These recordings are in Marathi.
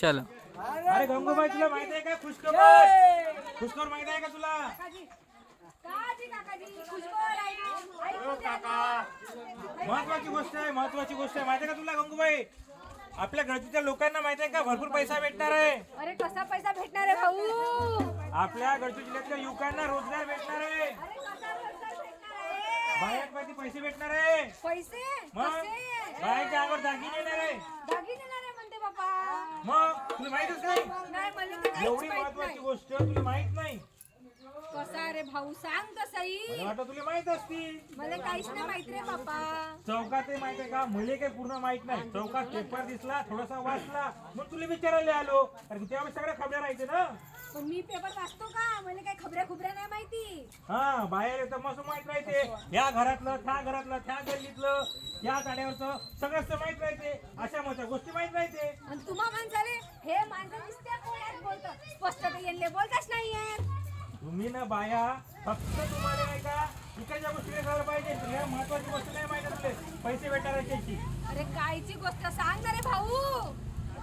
चला. अरे गंगूबाई तुला माहीत आहे का? खुशखबर. खुशखबर माहीत आहे का तुला? ना. महत्वाची गोष्ट आहे महत्वाची गोष्ट आहे. माहिती आहे का तुला गंगूबाई? आपल्या गरजेच्या लोकांना माहिती आहे का? भरपूर पैसा भेटणार आहे. अरे कसा पैसा भेटणार आहे भाऊ? आपल्या गडचिरोली जिल्ह्यातल्या युवकांना रोजगार भेटणार आहे. बाहेर पैसे भेटणार आहे. पैसे? मग बाहेरच्या अंगावर दागिने येणार आहे. दागिने आहे? मग तुला माहितच नाही? नाही मला तर काहीच एवढी माहीत महत्वाची नाही. गोष्ट तुला माहीत नाही? कसा रे भाऊ सांग कसाही वाटतं तुला माहीत असती मला काहीच नाही माहीत रे बापा चौकात ते माहीत आहे का? मुले काही पूर्ण माहीत नाही. चौकात पेपर दिसला थोडासा वाचला मग तुला विचारायला आलो. कारण की त्यावेळेस सगळ्या खबऱ्या राहायचे ना? पण मी पेपर वाचतो का? मला काही खबऱ्या खुबऱ्या नाही माहिती. हा बाहेर येतं मस्त माहीत राहते. या घरातलं त्या घरातलं त्या गल्लीतलं या गाड्यावरचं सगळंच माहीत राहते. अशा मोठ्या गोष्टी माहीत राहते. आणि तुम्हा माणसाले हे माणसं नुसत्या कोणात बोलतं. स्पष्ट तर यांना बोलताच नाहीये तुम्ही ना बाया फक्त तुम्हाला नाही का इकडच्या गोष्टी नाही झालं पाहिजे. तुला महत्वाची गोष्ट नाही माहिती तुले पैसे भेटणार त्याची. अरे कायची गोष्ट सांग ना रे भाऊ.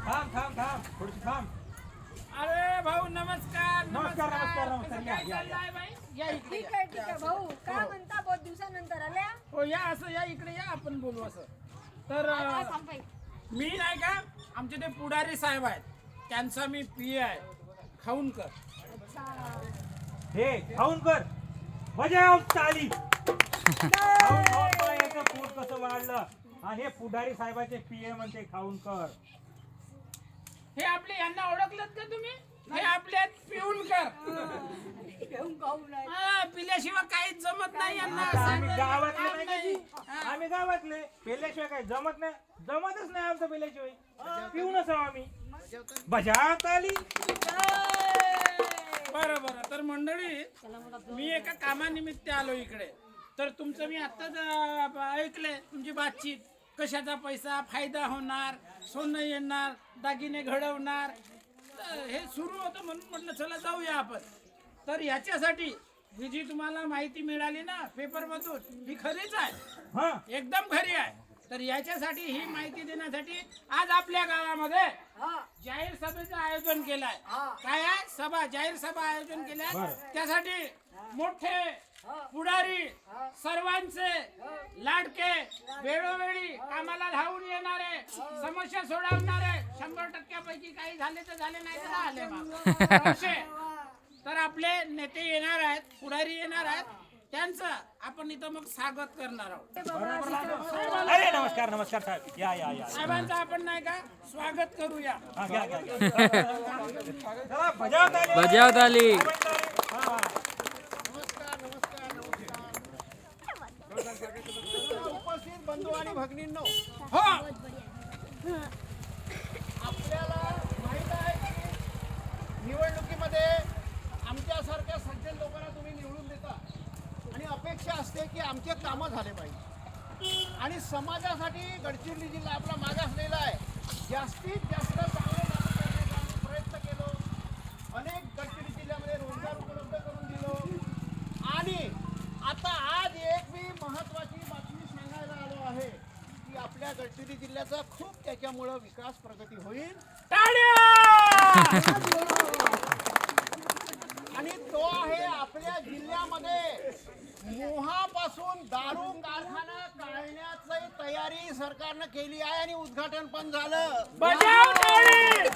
थांब थांब थांब. थोडीशी थांब. अरे भाऊ नमस्कार नमस्कार नमस्कार. नमस्कार या काय या चाललंय बाई? या इकडे. ठीक आहे ठीक आहे भाऊ. काय म्हणता बहुत दिवसानंतर आल्या? हो या असं या इकडे या आपण बोलू असं. तर अं, मी नाही का आमचे ते पुढारी साहेब आहेत. त्यांचा मी पी आहे. खाऊन कर. हे खाऊन कर. चाली. खाऊन खाऊन बघा याचं पोट कसं वाढलं. आणि हे पुढारी साहेबाचे पीए म्हणते खाऊन कर. हे आपले यांना ओळखलत का तुम्ही? हे आपले पिऊन कर. हा, पिल्याशिवाय काहीच जमत नाही यांना. आता आम्ही सांगायला गावातले काम नाही का जी? आम्ही गावातले पेल्याशिवाय काय जमत नाही. जमतच नाही आमचं पेल्याशिवाय. पिऊनच आहो आम्ही. बजावत आली. बरं बरं. तर मंडळी मी एका कामानिमित्त आलो इकडे. तर तुमचं मी आत्ताच अं, ऐकलंय तुमची बातचीत. कशाचा पैसा फायदा होणार सोनं येणार दागिने घडवणार? तर हे सुरू होतं म्हणून म्हटलं चला जाऊया आपण. तर याच्यासाठी ही जी तुम्हाला माहिती मिळाली ना पेपरमधून ही खरीच आहे. हा. एकदम खरी आहे. तर याच्यासाठी ही माहिती देण्यासाठी आज आपल्या गावामध्ये जाहीर सभेचं आयोजन केलंय. काय आहे? सभा जाहीर सभा आयोजन केलंय. त्यासाठी मोठे पुढारी सर्वांचे लाडके वेळोवेळी कामाला धावून येणारे समस्या सोडवणारे शंभर टक्क्यापैकी काही झाले तर झाले नाही तर आले. असे. तर आपले नेते येणार आहेत पुढारी येणार आहेत. त्यांचं आपण इथं मग स्वागत करणार आहोत. अरे नमस्कार नमस्कार साहेब. या या या. साहेबांचं आपण नाही का स्वागत करूया. हा, घ्या, घ्या, घ्या. चला, बजावत आली. बजावत आली. हा. बंधू आणि भगिनींनो. हो. आपल्याला माहीत आहे की निवडणुकीमध्ये आमच्यासारख्या सज्जन लोकांना तुम्ही निवडून देता. आणि अपेक्षा असते की आमचे कामं झाले पाहिजे. आणि समाजासाठी गडचिरोली जिल्हा आपला मागासलेला आहे. जास्तीत जास्त त्याच्यामुळं विकास प्रगती होईल. टाळ्या! आणि तो आहे आपल्या जिल्ह्यामध्ये मोहापासून दारू कारखाना काढण्याची तयारी सरकारनं केली आहे आणि उद्घाटन पण झालं. बजाव टाळी!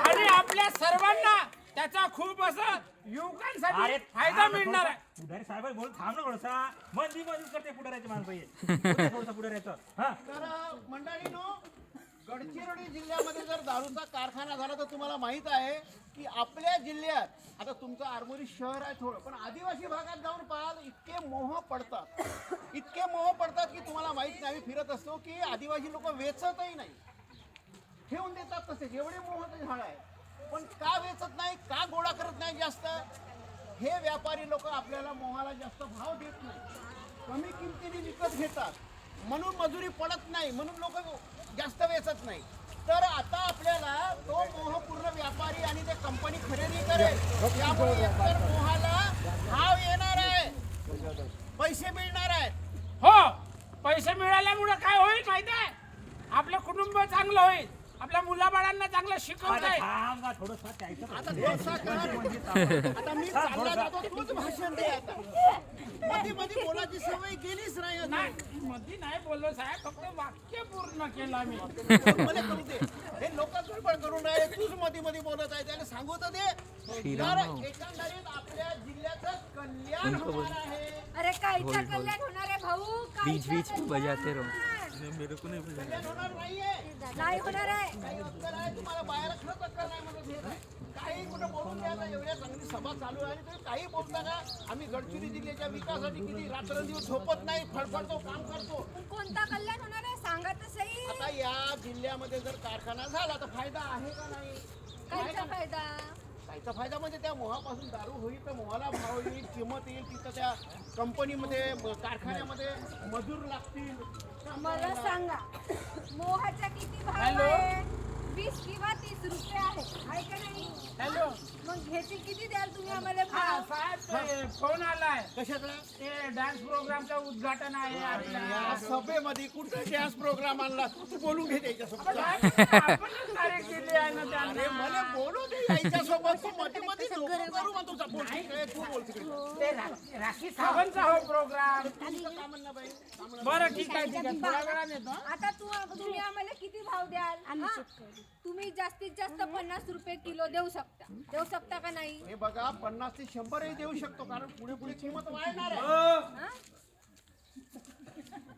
आणि आपल्या सर्वांना त्याचा खूप असं युवकांसाठी अरे फायदा मिळणार. आहे. पुढारी साहेब बोल थांब ना थोडसा. मंदी मंदी करते पुढाऱ्याची माणसं हे. थोडसा पुढाऱ्याचं. हा. तर मंडळीनो गडचिरोली जिल्ह्यामध्ये जर दारूचा कारखाना झाला तर तुम्हाला माहीत आहे की आपल्या जिल्ह्यात आता तुमचं आरमोरी शहर आहे थोडं पण आदिवासी भागात जाऊन पाहाल इतके मोह पडतात. इतके मोह पडतात की तुम्हाला माहीत नाही आम्ही फिरत असतो की आदिवासी लोक वेचतही नाही. ठेवून देतात तसे जेवढे मोहाचे झाड आहे पण का वेचत नाही का गोळा करत नाही जास्त? हे व्यापारी लोक आपल्याला मोहाला जास्त भाव देत नाही कमी किमतीने विकत घेतात. म्हणून मजुरी पडत नाही म्हणून लोक जास्त वेचत नाही. तर आता आपल्याला तो मोह पूर्ण व्यापारी आणि ते कंपनी खरेदी करेल. त्यामुळे एकतर मोहाला भाव येणार आहे. पैसे मिळणार आहेत. हो पैसे मिळाल्यामुळे काय होईल माहिती आहे? आपलं कुटुंब चांगलं होईल. आपल्या मुलाबाळांना चांगलं शिकवता येईल थांब ना, थोडंसं त्याचं आता कर. आता मी चालला जातो तूच भाषण दे आता. मध्ये मध्ये बोलायची सवय गेलीच नाही अजून. नाही मध्ये नाही बोललो साहेब फक्त वाक्य पूर्ण केलं मी. मला करू दे. हे लोक गडबड करून राहिले तूच मध्ये मध्ये बोलत आहे त्याला सांगू तर दे. तर एकंदरीत आपल्या जिल्ह्याचं कल्याण होणार आहे. अरे कायचा कल्याण होणार आहे भाऊ? बीच बीच बजाते रहो. होणार नाही होणार आहे। काही अक्कल आहे तुम्हाला बाहेर नाही म्हणत हे नाही. काही कुठं बोलून द्या ना एवढ्या चांगली सभा चालू आहे आणि तुम्ही काही बोलता का आम्ही गडचिरोली जिल्ह्याच्या विकासासाठी किती रात्रंदिवस झोपत नाही फडफडतो काम करतो. कोणता कल्याण होणार आहे? सांगा तर सही. आता या जिल्ह्यामध्ये जर कारखाना झाला तर फायदा आहे का नाही? कायचा फायदा? कायचा फायदा म्हणजे त्या मोहापासून दारू होईल तर मोहाला भाव येईल किंमत येईल तिथं त्या कंपनीमध्ये कारखान्यामध्ये मजूर लागतील मला सांगा मोहाचा किती भाव? आहे वीस किंवा तीस रुपये आहे. आहे का नाही? हॅलो. मग ह्याचे किती द्याल तुम्ही आम्हाला हा भाव? साहेब फोन आलाय. कशाचा? ते डान्स प्रोग्रामचं उद्घाटन आहे. आपल्या या सभेमध्ये कुठं डॅन्स प्रोग्राम आणला? तू बोलून घे त्याच्यासोबत. आपणच तारीख दिली आहे ना अरे मला त्यांना बोलू दे याच्यासोबत. तू मध्ये मध्ये नको करू मग तुझा बोल ठीक आहे, तू बोल तिकडे. ते रा- राखी सावंतचा हो प्रोग्राम तुझं काम बाई. बरं ठीक आहे ठीक आहे. थोड्या वेळाने येतो हं. आता तू तुम्ही आम्हाला किती भाव द्याल? हा? तुम्ही जास्तीत जास्त पन्नास रुपये किलो देऊ शकता. देऊ शकता का नाही? हे बघा पन्नास ते शंभरही देऊ शकतो कारण पुढे पुढे किंमत वाढणार आहे. हा?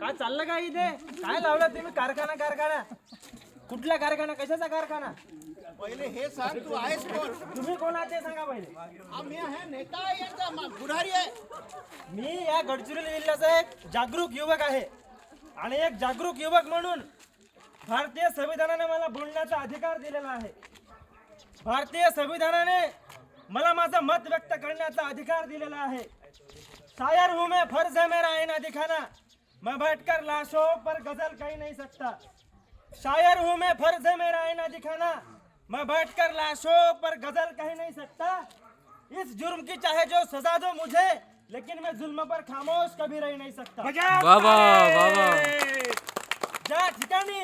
काय चाललं काय इथे? काय लावलं तुम्ही? कारखाना कारखाना. कुठला कारखाना? कशाचा कारखाना? पहिले हे सांग तू आहेस कोण? तुम्ही कोण आहात ते सांगा पहिले. आम्ही आहे नेता आहे यांचा मा- पुढारी आहे. मी या गडचिरोली जिल्ह्याचा एक जागरूक युवक आहे. आणि एक जागरूक युवक म्हणून भारतीय संविधानाने मला बोलण्याचा अधिकार दिलेला आहे. भारतीय संविधानाने मला माझं मत व्यक्त करण्याचा अधिकार दिलेला आहे. शायर हूँ मैं फ़र्ज़ है मेरा आईना दिखाना मैं बैठकर लाशों पर गज़ल कह नहीं सकता. शायर हूँ मैं फ़र्ज़ है मेरा आईना दिखाना मैं बैठकर लाशों पर गज़ल कह नहीं सकता. इस जुर्म की चाहे जो सजा दो मुझे लेकिन मैं जुल्म पर खामोश कभी रह नहीं सकता। बाबा, ताली! ज्या ठिकाणी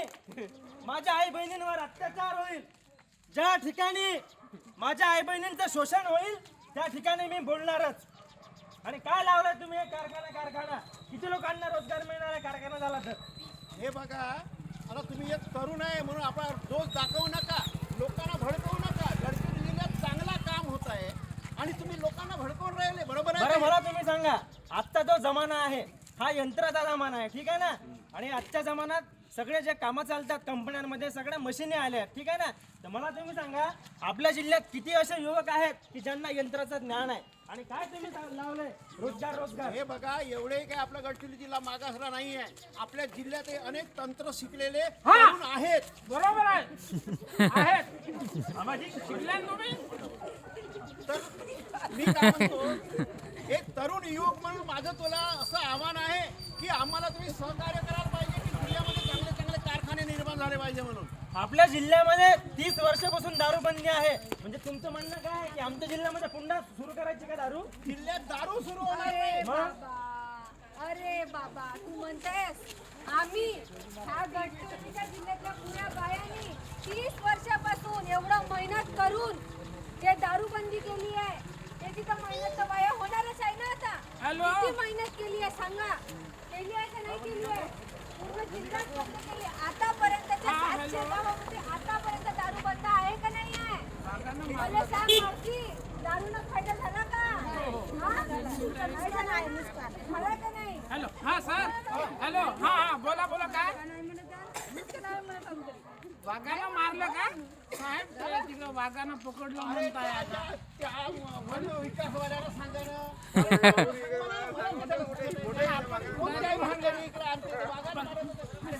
माझ्या आई बहिणींवर अत्याचार होईल ज्या ठिकाणी माझ्या आई बहिणींचं शोषण होईल त्या ठिकाणी मी बोलणारच. आणि काय लावलाय तुम्ही कारखाना कारखाना? किती लोकांना रोजगार मिळणार आहे कारखाना झाला तर? हे बघा आता तुम्ही एक तरुण आहे म्हणून आपला दोष दाखवू नका लोकांना भडकवू नका. गडचिरोली जिल्ह्यात चांगला काम होत आहे आणि तुम्ही लोकांना भडकवून राहिले बरोबर आहे बरं? मला तुम्ही सांगा आजचा जो जमाना आहे हा यंत्राचा जमाना आहे ठीक आहे ना? आणि आजच्या जमान्यात सगळे जे कामं चालतात कंपन्यांमध्ये सगळ्या मशिनी आल्या आहेत ठीक आहे ना? तर मला तुम्ही सांगा आपल्या जिल्ह्यात किती असे युवक आहेत की ज्यांना यंत्राचं ज्ञान आहे? आणि काय तुम्ही लावलंय? रोजगार रोजगार. हे बघा एवढे काय आपला गडचिरोली जिल्हा मागासला नाही आहे. आपल्या जिल्ह्यात हे अनेक तंत्र शिकलेले तरुण आहेत. बरोबर आहे. आहेत. शिकल्या तुम्ही? तर मी काय म्हणतो एक तरुण युवक म्हणून माझं तुला असं आव्हान आहे की आम्हाला तुम्ही सहकार्य करायला पाहिजे की जिल्ह्यामध्ये चांगले चांगले झाले पाहिजे म्हणून. आपल्या जिल्ह्यामध्ये तीस वर्षापासून दारूबंदी आहे. म्हणजे तुमचं म्हणणं काय आहे की आमच्या जिल्ह्यामध्ये पुन्हा सुरू करायची का दारू? जिल्ह्यात दारू सुरू होणार अरे नाही. बाबा. अरे बाबा तू म्हणतेस आम्ही ह्या गडचिरोलीच्या जिल्ह्यातल्या पुण्या बायांनी तीस वर्षापासून एवढं मेहनत करून जे दारूबंदी केली आहे त्याची तर मेहनत तर बाया होणारच आहे ना आता? किती मेहनत केली आहे सांगा. केली आहे का नाही केली आहे? हा, हॅलो? हा? हा सर हॅलो हा हा बोला बोला काय. वाघानं मारलं का साहेब ते तिकडं वाघानं पकडलं म्हणताय आता त्या विकासवाल्याला सांगा ना. आपण कोणत्याही भानगडी इकडे आमच्या इथे वागायला मारत होते.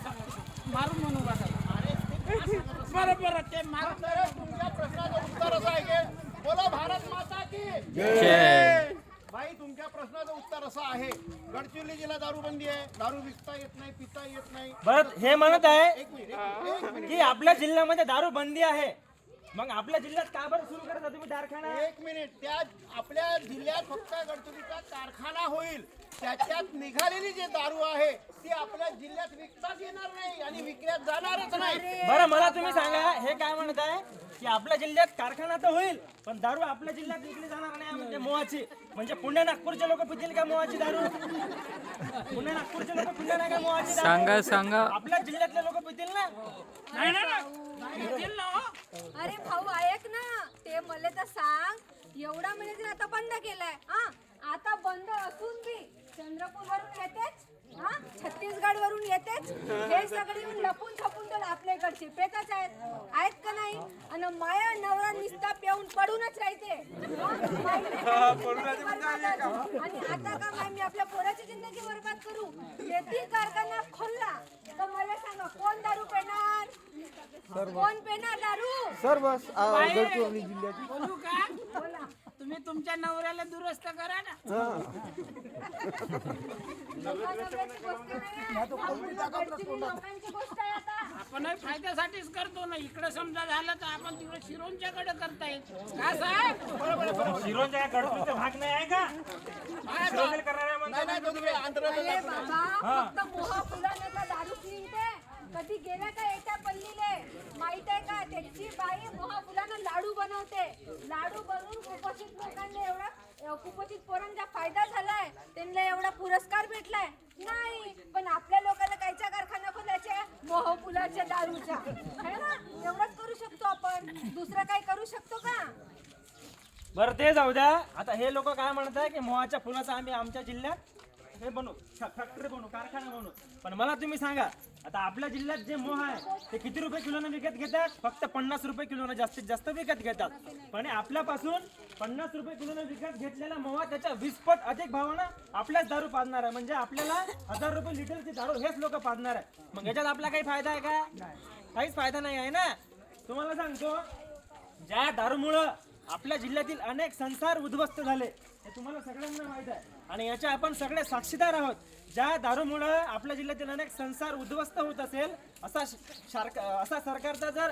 मारून म्हणू का अरे, ते काय सांगत बरं बरं ते मारून तर तुमच्या प्रश्नाचं उत्तर उत्तर असं आहे की बोलो भारत माता की जय बाई तुमच्या प्रश्नाचं उत्तर असं आहे गडचिरोली जिल्हा दारूबंदी आहे दारू विकता येत नाही पिता येत नाही. बरं हे म्हणत आहे एक मिनिट एक मिनिट, एक मिनिट. की आपल्या जिल्ह्यामध्ये दारू बंदी आहे. मग आपल्या जिल्ह्यात का बरं सुरू करता तुम्ही कारखाना? एक मिनिट त्या आपल्या जिल्ह्यात फक्त गडचिरोलीचा कारखाना होईल. त्याच्यात निघालेली जी दारू आहे ती आपल्या जिल्ह्यात विकताच येणार नाही आणि विकल्यात जाणारच नाही. बरं मला तुम्ही सांगा हे काय म्हणत आहे? की आपल्या जिल्ह्यात कारखाना तर होईल पण दारू आपल्या जिल्ह्यात विकली जाणार नाही म्हणजे मोहाची. म्हणजे पुणे नागपूरचे लोक पितील का मोहाची दारू? पुणे नागपूरचे लोक नाही का मोहाची दारू? सांगा सांगा. आपल्या जिल्ह्यातले लोक पितील ना? नाही ना हो. अरे भाऊ ऐक ना. ते मला तर सांग. एवढा तर आता बंद केलाय. हा आता बंद असून बी चंद्रपूर वरून येतेच? छत्तीसगड वरून येतेच? हे सगळे येऊन लपून छपून तर आपल्याकडचे पेतच आहेत. आहेत का नाही? आणि माया नवरा निस्ता पेऊन पडूनच राहते. हा? आणि आता का माय मी आपल्या पोराची जिंदगी बरबाद करू? शेती कारखाना खोलला. तर मला सांगा कोण दारू पेणार? कोण पेणार दारू? बाई, बोलू का बोला. तुम्ही तुमच्या नवऱ्याला दुरुस्त करा ना. लोकांची गोष्ट आहे. आता आपण फायद्यासाठीच करतो ना. इकडे समजा झालं तर आपण तिकडे शिरोंच्याकडे करता येईल. का साहेब? शिरोंच्या भाग नाही आहे का? शिरोंच्या करणाऱ्या अरे बाबा फक्त मोहा फुलाने का दारू पिते कधी गेला का एका पल्लीले? माहीत आहे का? त्याची बाई मोहा लाडू बनवते. लाडू बनवून कुपोषित लोकांना एवढा कुपोषित पोरांचा फायदा झालाय. त्यांना एवढा पुरस्कार भेटलाय. नाही पण आपल्या लोकांना कायच्या कारखाना खोलायच्या मोह फुलाच्या दारूच्या. है ना? एवढंच करू शकतो आपण. दुसरं काही करू शकतो का? बरं ते जाऊ द्या. आता हे लोक काय म्हणत आहे की मोहाच्या फुलाचा आम्ही आमच्या जिल्ह्यात हे बनवू. फॅक्टरी बनवू कारखाना बनू पण मला तुम्ही सांगा आता आपल्या जिल्ह्यात जे मोह आहे ते किती रुपये किलोनं विकत घेतात? फक्त पन्नास रुपये किलोनं जास्तीत जास्त विकत घेतात. पण आपल्यापासून पन्नास रुपये किलोनं विकत घेतलेला मोहा त्याच्या वीस पट अधिक भावानं आपल्याच दारू पाजणार आहे. म्हणजे आपल्याला हजार रुपये लिटरची दारू हेच लोक पाजणार आहे. मग याच्यात आपला काही फायदा आहे का? काहीच फायदा नाही आहे ना? तुम्हाला सांगतो ज्या दारूमुळं आपल्या जिल्ह्यातील अनेक संसार उद्ध्वस्त झाले हे तुम्हाला सगळ्यांना माहीत आहे. आणि याच्या आपण सगळे साक्षीदार आहोत. ज्या दारूमुळं आपल्या जिल्ह्यातील अनेक संसार उद्ध्वस्त होत असेल असा शारक- असा सरकारचा जर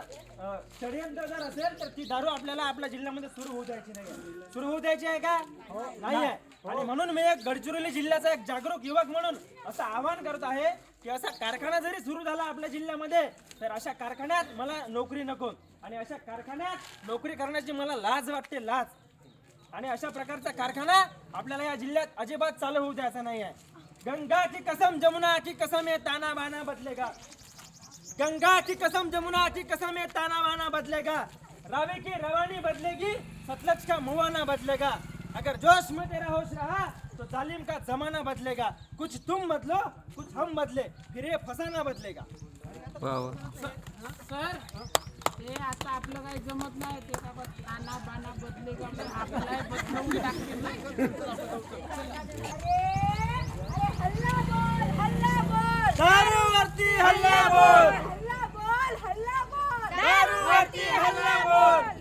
षडयंत्र जर असेल तर ती दारू आपल्याला आपल्या जिल्ह्यामध्ये सुरू होऊ द्यायची नाही सुरू होऊ द्यायची आहे का? नाही. आहे आणि म्हणून मी एक गडचिरोली जिल्ह्याचा एक जागरूक युवक म्हणून असं आवाहन करत आहे की असा कारखाना जरी सुरू झाला आपल्या जिल्ह्यामध्ये तर अशा कारखान्यात मला नोकरी नको आणि अशा कारखान्यात नोकरी करण्याची मला लाज वाटते लाज. आणि अशा प्रकारचा कारखाना आपल्याला या जिल्ह्यात अजिबात चालू होऊ द्यायचा नाही आहे. गंगा की कसम जमुना की कसम ये ताना बाना बदलेगा. गंगा की कसम जमुना की कसम ये ताना बाना बदलेगा. रावी की रवानी बदलेगी सतलज का मुवाना बदलेगा. अगर जोश में तेरा होश रहा तो जालिम का जमाना बदलेगा. कुछ तुम बदलो कुछ हम बदले. फिर ये फसाना बदलेगा. सर? ते आता आपलं काही जमत नाही ते का बस ताना बाना बदले का पण आपल्याला बदलवून टाकतील नाही अरे अरे हल्ला बोल.